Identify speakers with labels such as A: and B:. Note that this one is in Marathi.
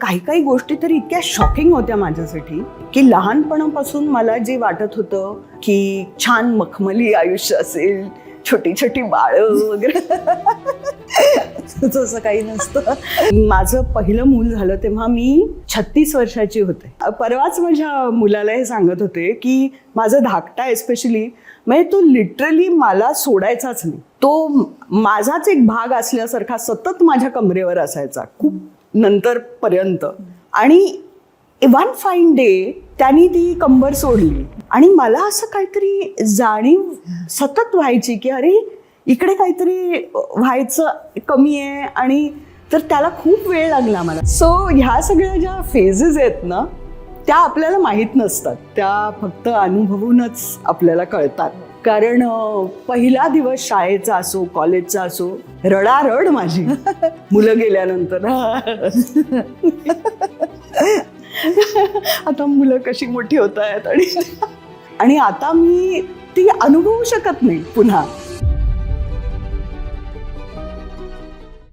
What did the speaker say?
A: काही काही गोष्टी तर इतक्या शॉकिंग होत्या माझ्यासाठी की लहानपणापासून मला जे वाटत होतं की छान मखमली आयुष्य असेल छोटी छोटी बाळ वगैरे.
B: तसं काही नसतं.
A: माझं पहिलं मूल झालं तेव्हा मी छत्तीस वर्षाची होते. परवाच माझ्या मुलाला हे सांगत होते की माझा धाकटा एस्पेशली म्हणजे तो लिटरली मला सोडायचाच नाही. तो माझाच एक भाग असल्यासारखा सतत माझ्या कमरेवर असायचा. खूप नंतर पर्यंत आणि वन फाईन डे त्यांनी ती कंबर सोडली. आणि मला असं काहीतरी जाणीव सतत व्हायची की अरे इकडे काहीतरी व्हायचं कमी आहे आणि तर त्याला खूप वेळ लागला मला. सो ह्या सगळ्या ज्या फेजेस आहेत ना त्या आपल्याला माहीत नसतात. त्या फक्त अनुभवूनच आपल्याला कळतात. कारण पहिला दिवस शाळेचा असो कॉलेजचा असो रडारड माझी. मुलं गेल्यानंतर. आता मुलं कशी मोठी होत आहेत आणि आणि आता मी ती अनुभवू शकत नाही पुन्हा.